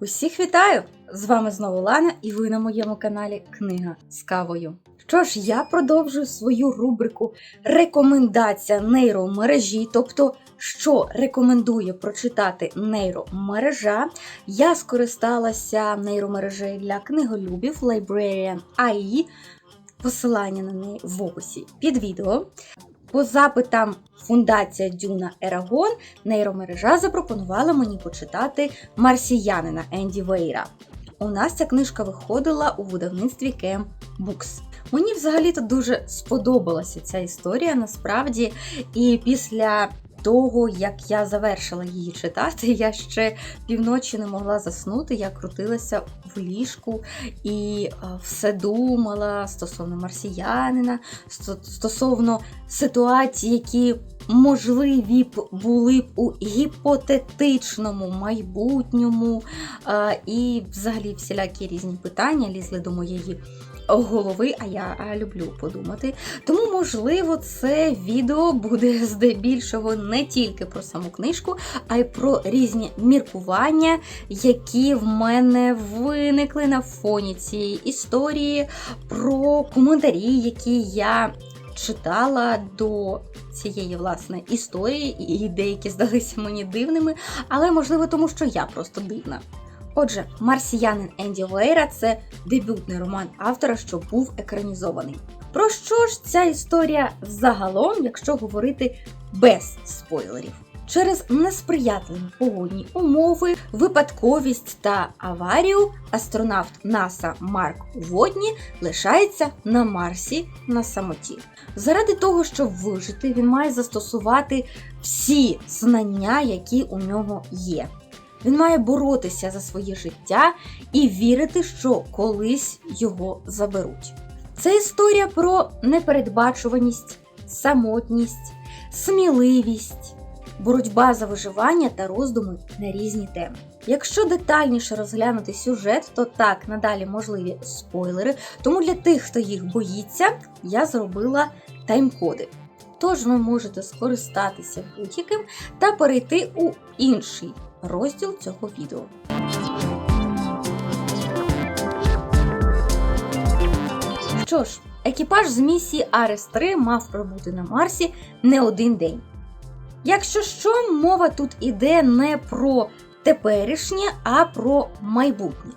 Усіх вітаю! З вами знову Лана, і ви на моєму каналі Книга з кавою. Що ж, я продовжую свою рубрику Рекомендація нейромережі, тобто, що рекомендує прочитати нейромережа. Я скористалася нейромережею для книголюбів Librarian AI, посилання на неї в описі під відео. По запитам Фундація Дюна Ерагон нейромережа запропонувала мені почитати Марсіянина Енді Вейра. У нас ця книжка виходила у видавництві Кем Букс. Мені взагалі-то дуже сподобалася ця історія насправді, і після того, як я завершила її читати, я ще півночі не могла заснути. Я крутилася в ліжку і е, все думала стосовно марсіянина, стосовно ситуацій, які можливі б були б у гіпотетичному майбутньому. Е, І взагалі всілякі різні питання лізли до моєї голови, а я люблю подумати. Тому, можливо, це відео буде здебільшого не тільки про саму книжку, а й про різні міркування, які в мене виникли на фоні цієї історії, про коментарі, які я читала до цієї власне історії, і деякі здалися мені дивними, але можливо тому, що я просто дивна. Отже, Марсіянин Енді Вейра це дебютний роман автора, що був екранізований. Про що ж ця історія загалом, якщо говорити без спойлерів? Через несприятливі погодні умови, випадковість та аварію астронавт НАСА Марк Водні лишається на Марсі на самоті. Заради того, щоб вижити, він має застосувати всі знання, які у нього є. Він має боротися за своє життя і вірити, що колись його заберуть. Це історія про непередбачуваність, самотність, сміливість, боротьба за виживання та роздуми на різні теми. Якщо детальніше розглянути сюжет, то так надалі можливі спойлери. Тому для тих, хто їх боїться, я зробила тайм-коди. Тож ви можете скористатися будь-яким та перейти у інший розділ цього відео. Що ж, екіпаж з місії Арес 3 мав пробути на Марсі не один день. Якщо що, мова тут іде не про теперішнє, а про майбутнє.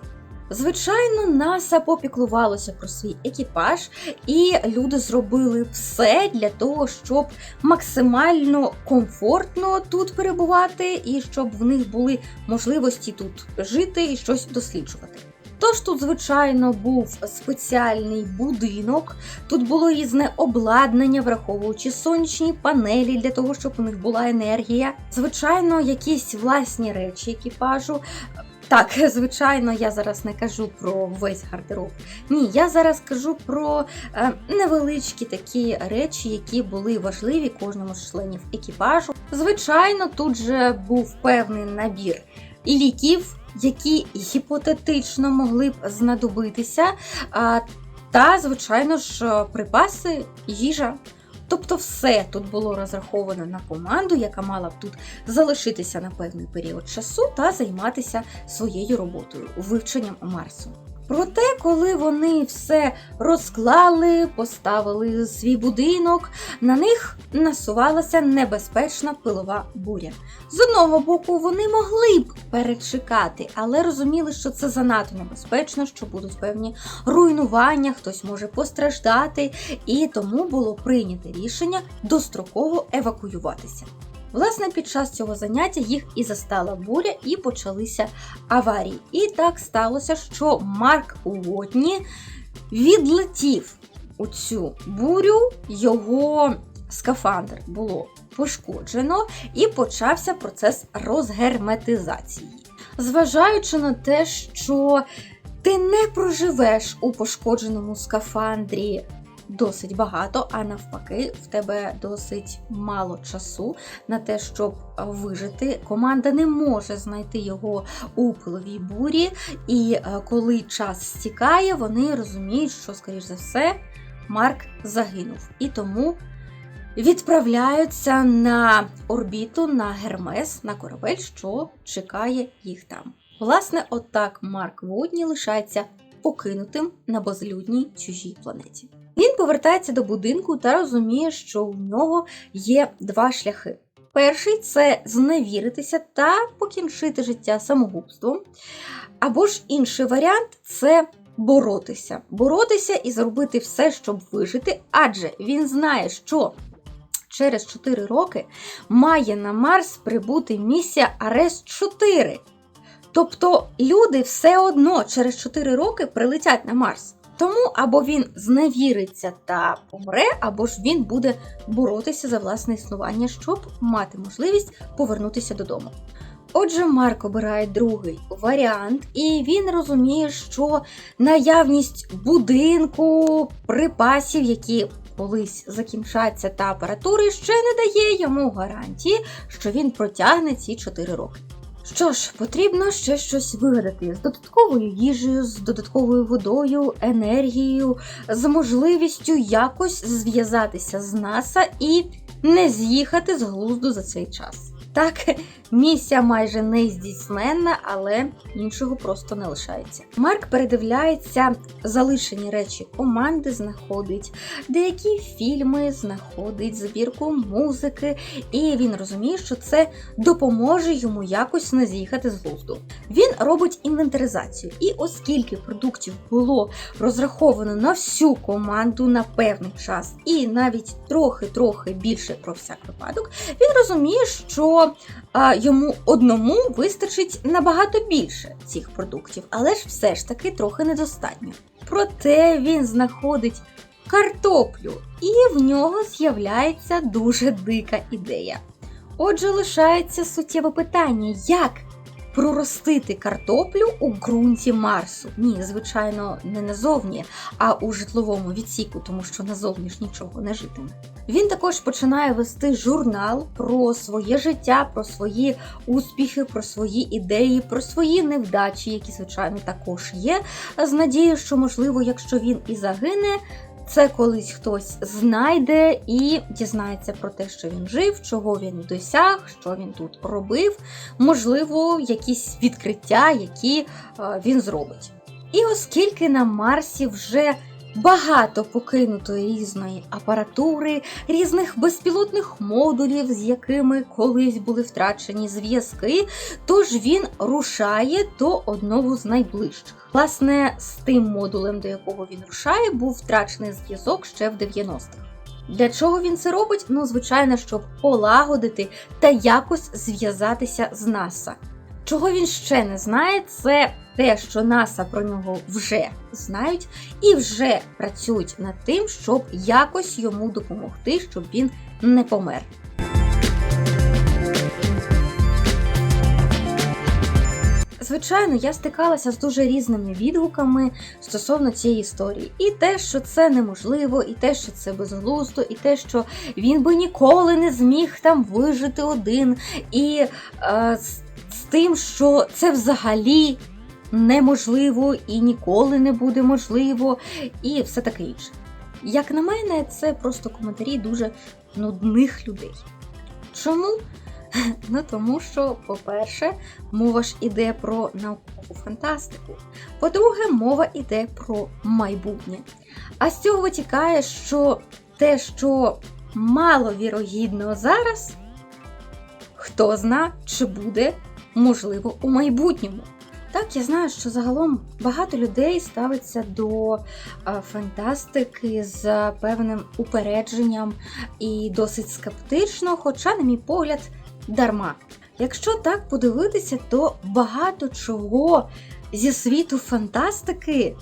Звичайно, НАСА попіклувалося про свій екіпаж, і люди зробили все для того, щоб максимально комфортно тут перебувати, і щоб в них були можливості тут жити і щось досліджувати. Тож тут, звичайно, був спеціальний будинок, тут було різне обладнання, враховуючи сонячні панелі для того, щоб у них була енергія. Звичайно, якісь власні речі екіпажу. Так, звичайно, я зараз не кажу про весь гардероб. Ні, я зараз кажу про е, невеличкі такі речі, які були важливі кожному з членів екіпажу. Звичайно, тут же був певний набір ліків, які гіпотетично могли б знадобитися. Та, звичайно ж, припаси, їжа. Тобто все тут було розраховано на команду, яка мала б тут залишитися на певний період часу та займатися своєю роботою, вивченням Марсу. Проте, коли вони все розклали, поставили свій будинок, на них насувалася небезпечна пилова буря. З одного боку, вони могли б перечекати, але розуміли, що це занадто небезпечно, що будуть певні руйнування, хтось може постраждати, і тому було прийнято рішення достроково евакуюватися. Власне, під час цього заняття їх і застала буря, і почалися аварії. І так сталося, що Марк Уотні відлетів у цю бурю, його скафандр було пошкоджено, і почався процес розгерметизації. Зважаючи на те, що ти не проживеш у пошкодженому скафандрі досить багато, а навпаки, в тебе досить мало часу на те, щоб вижити. Команда не може знайти його у пиловій бурі, і е, коли час стікає, вони розуміють, що, скоріш за все, Марк загинув. І тому відправляються на орбіту на Гермес, на корабель, що чекає їх там. Власне, отак Марк Водні лишається покинутим на безлюдній чужій планеті. Він повертається до будинку та розуміє, що у нього є два шляхи. Перший це зневіритися та покінчити життя самогубством. Або ж інший варіант це боротися. Боротися і зробити все, щоб вижити, адже він знає, що через 4 роки має на Марс прибути місія Арес 4. Тобто люди все одно через 4 роки прилетять на Марс. Тому або він зневіриться та помре, або ж він буде боротися за власне існування, щоб мати можливість повернутися додому. Отже, Марк обирає другий варіант, і він розуміє, що наявність будинку, припасів, які колись закінчаться та апаратури, ще не дає йому гарантії, що він протягне ці 4 роки. Що ж, потрібно ще щось вигадати з додатковою їжею, з додатковою водою, енергією, з можливістю якось зв'язатися з НАСА і не з'їхати з глузду за цей час. Так, місія майже не здійсненна, але іншого просто не лишається. Марк передивляється залишені речі команди, знаходить деякі фільми, знаходить збірку музики, і він розуміє, що це допоможе йому якось не з'їхати з глузду. Він робить інвентаризацію, і оскільки продуктів було розраховано на всю команду на певний час, і навіть трохи-трохи більше про всяк випадок, він розуміє, що а, йому одному вистачить набагато більше цих продуктів, але ж все ж таки трохи недостатньо. Проте він знаходить картоплю, і в нього з'являється дуже дика ідея. Отже, лишається суттєве питання, як проростити картоплю у ґрунті Марсу. Ні, звичайно, не назовні, а у житловому відсіку, тому що назовні ж нічого не житиме. Він також починає вести журнал про своє життя, про свої успіхи, про свої ідеї, про свої невдачі, які, звичайно, також є. З надією, що, можливо, якщо він і загине, це колись хтось знайде і дізнається про те, що він жив, чого він досяг, що він тут робив, можливо, якісь відкриття, які е, він зробить. І оскільки на Марсі вже багато покинутої різної апаратури, різних безпілотних модулів, з якими колись були втрачені зв'язки, тож він рушає до одного з найближчих. Власне, з тим модулем, до якого він рушає, був втрачений зв'язок ще в 90-х. Для чого він це робить? Ну, звичайно, щоб полагодити та якось зв'язатися з НАСА. Чого він ще не знає, це те, що НАСА про нього вже знають і вже працюють над тим, щоб якось йому допомогти, щоб він не помер. Звичайно, я стикалася з дуже різними відгуками стосовно цієї історії. І те, що це неможливо, і те, що це безглуздо, і те, що він би ніколи не зміг там вижити один, і е, з, з тим, що це взагалі неможливо і ніколи не буде можливо, і все таке інше. Як на мене, це просто коментарі дуже нудних людей. Чому? Ну тому що, по-перше, мова ж іде про наукову фантастику. По-друге, мова іде про майбутнє. А з цього витікає, що те, що маловірогідно зараз, хто зна, чи буде можливо у майбутньому. Так, я знаю, що загалом багато людей ставиться до фантастики з певним упередженням і досить скептично, хоча, на мій погляд, дарма. Якщо так подивитися, то багато чого зі світу фантастики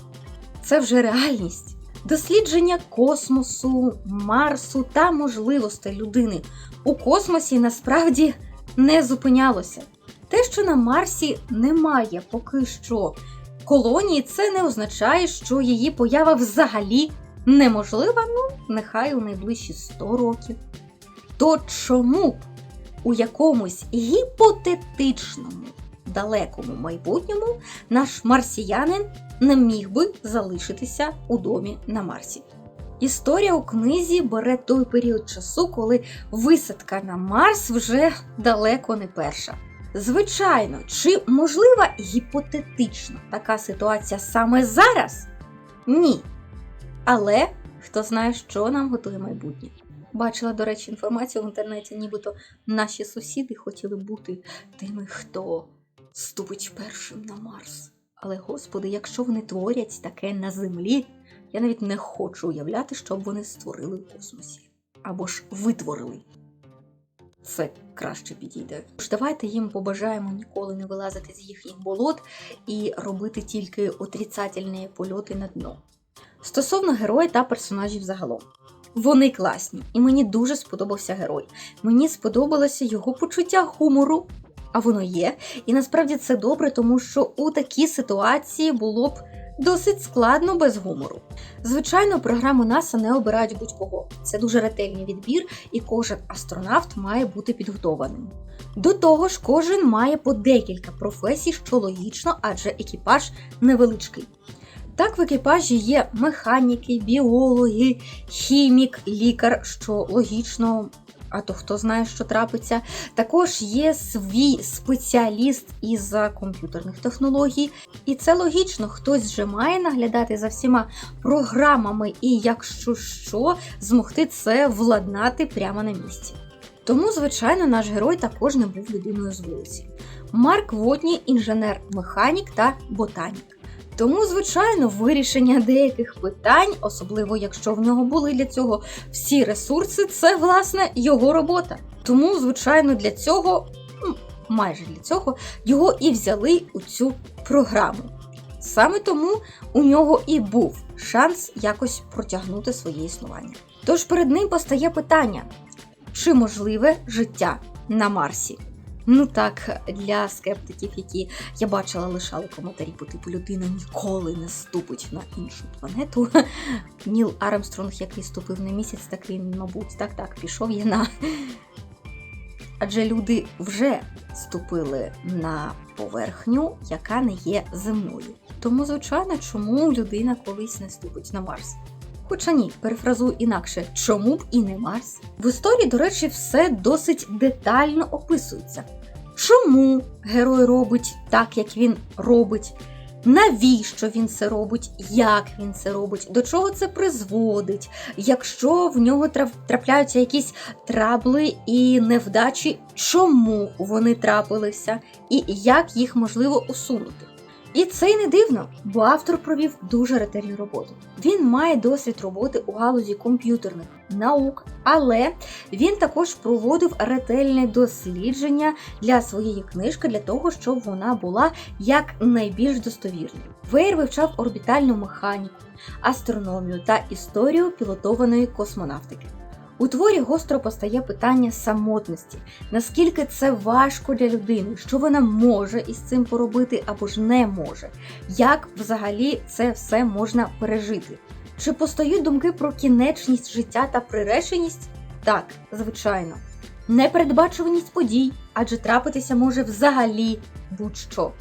це вже реальність. Дослідження космосу, Марсу та можливостей людини у космосі насправді не зупинялося. Те, що на Марсі немає поки що колонії, це не означає, що її поява взагалі неможлива, ну, нехай у найближчі 100 років. То чому б у якомусь гіпотетичному далекому майбутньому наш марсіянин не міг би залишитися у домі на Марсі? Історія у книзі бере той період часу, коли висадка на Марс вже далеко не перша. Звичайно, чи можлива гіпотетично така ситуація саме зараз? Ні. Але хто знає, що нам готує майбутнє. Бачила, до речі, інформацію в інтернеті, нібито наші сусіди хотіли бути тими, хто ступить першим на Марс. Але, господи, якщо вони творять таке на землі, я навіть не хочу уявляти, що б вони створили в космосі. Або ж витворили. Це краще підійде. Тож давайте їм побажаємо ніколи не вилазити з їхніх болот і робити тільки отрицательні польоти на дно. Стосовно героя та персонажів загалом. Вони класні, і мені дуже сподобався герой. Мені сподобалося його почуття гумору, а воно є. І насправді це добре, тому що у такій ситуації було б досить складно без гумору. Звичайно, програму НАСА не обирають будь-кого. Це дуже ретельний відбір, і кожен астронавт має бути підготованим. До того ж, кожен має по декілька професій, що логічно, адже екіпаж невеличкий. Так, в екіпажі є механіки, біологи, хімік, лікар, що логічно, а то хто знає, що трапиться. Також є свій спеціаліст із комп'ютерних технологій, і це логічно, хтось же має наглядати за всіма програмами і, якщо що, змогти це владнати прямо на місці. Тому, звичайно, наш герой також не був людиною з вулиці. Марк Водні інженер-механік та ботанік. Тому, звичайно, вирішення деяких питань, особливо якщо в нього були для цього всі ресурси, це власне його робота. Тому, звичайно, для цього, ну, майже для цього, його і взяли у цю програму. Саме тому у нього і був шанс якось протягнути своє існування. Тож перед ним постає питання: чи можливе життя на Марсі? Ну так, для скептиків, які я бачила, лишали коментарі по типу людина ніколи не ступить на іншу планету. Ніл Армстронг, який ступив на місяць, так він, мабуть, так так пішов я на. Адже люди вже ступили на поверхню, яка не є земною. Тому, звичайно, чому людина колись не ступить на Марс? Хоча ні, перефразую інакше, чому б і не Марс? В історії, до речі, все досить детально описується. Чому герой робить так, як він робить? Навіщо він це робить, як він це робить, до чого це призводить, якщо в нього трапляються якісь трабли і невдачі, чому вони трапилися, і як їх можливо усунути? І це й не дивно, бо автор провів дуже ретельну роботу. Він має досвід роботи у галузі комп'ютерних наук, але він також проводив ретельне дослідження для своєї книжки для того, щоб вона була як найбільш достовірною. Вейр вивчав орбітальну механіку, астрономію та історію пілотованої космонавтики. У творі гостро постає питання самотності, наскільки це важко для людини, що вона може із цим поробити або ж не може, як взагалі це все можна пережити. Чи постають думки про кінечність життя та приреченість? Так, звичайно. Непередбачуваність подій, адже трапитися може взагалі будь-що.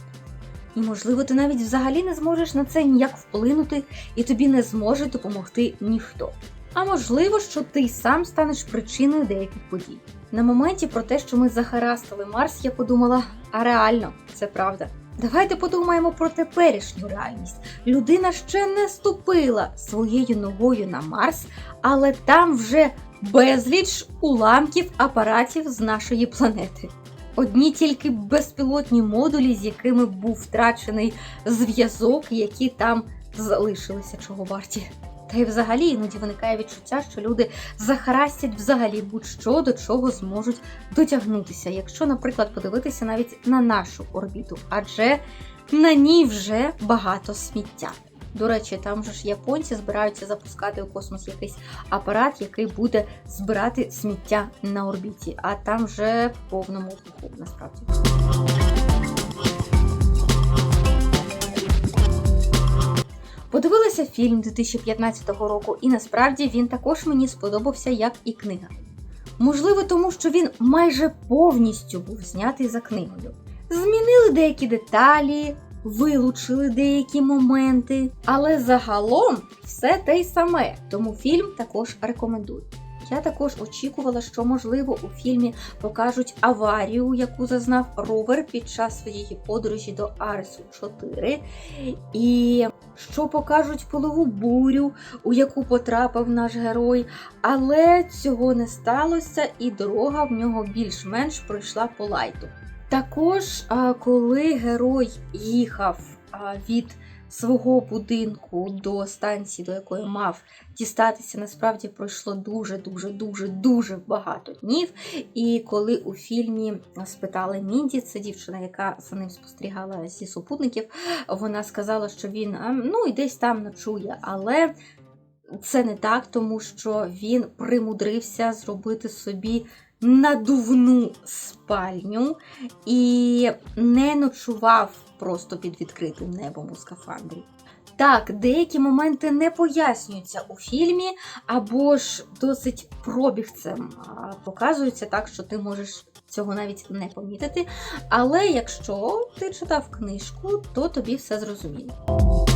І, можливо, ти навіть взагалі не зможеш на це ніяк вплинути, і тобі не зможе допомогти ніхто. А можливо, що ти сам станеш причиною деяких подій. На моменті про те, що ми захарастали Марс, я подумала: а реально, це правда. Давайте подумаємо про теперішню реальність. Людина ще не ступила своєю ногою на Марс, але там вже безліч уламків апаратів з нашої планети. Одні тільки безпілотні модулі, з якими був втрачений зв'язок, які там залишилися чого варті. Та й взагалі іноді виникає відчуття, що люди захарастять взагалі будь-що до чого зможуть дотягнутися, якщо, наприклад, подивитися навіть на нашу орбіту, адже на ній вже багато сміття. До речі, там же ж японці збираються запускати у космос якийсь апарат, який буде збирати сміття на орбіті, а там вже повному вуху насправді. Подивилася фільм 2015 року, і насправді він також мені сподобався, як і книга. Можливо, тому що він майже повністю був знятий за книгою. Змінили деякі деталі, вилучили деякі моменти. Але загалом все те й саме, тому фільм також рекомендую. Я також очікувала, що можливо у фільмі покажуть аварію, яку зазнав ровер під час своєї подорожі до Аресу 4, і що покажуть пилову бурю, у яку потрапив наш герой. Але цього не сталося, і дорога в нього більш-менш пройшла по лайту. Також, коли герой їхав від свого будинку до станції, до якої мав дістатися, насправді пройшло дуже, дуже, дуже, дуже багато днів. І коли у фільмі спитали Мінді, це дівчина, яка за ним спостерігала зі супутників, вона сказала, що він ну і десь там ночує, але. Це не так, тому що він примудрився зробити собі надувну спальню і не ночував просто під відкритим небом у скафандрі. Так, деякі моменти не пояснюються у фільмі, або ж досить пробігцем показуються так, що ти можеш цього навіть не помітити. Але якщо ти читав книжку, то тобі все зрозуміло.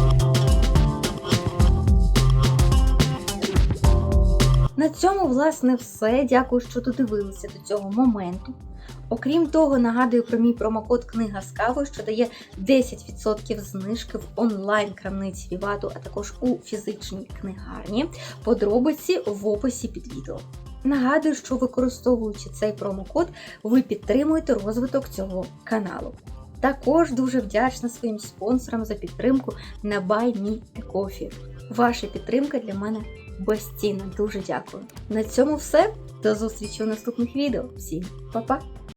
На цьому, власне, все. Дякую, що додивилися до цього моменту. Окрім того, нагадую про мій промокод Книга з кавою, що дає 10% знижки в онлайн-крамниці Вівату, а також у фізичній книгарні. Подробиці в описі під відео. Нагадую, що використовуючи цей промокод, ви підтримуєте розвиток цього каналу. Також дуже вдячна своїм спонсорам за підтримку на Buy Me a Coffee. Ваша підтримка для мене безцінна. Дуже дякую. На цьому все. До зустрічі у наступних відео. Всім па-па!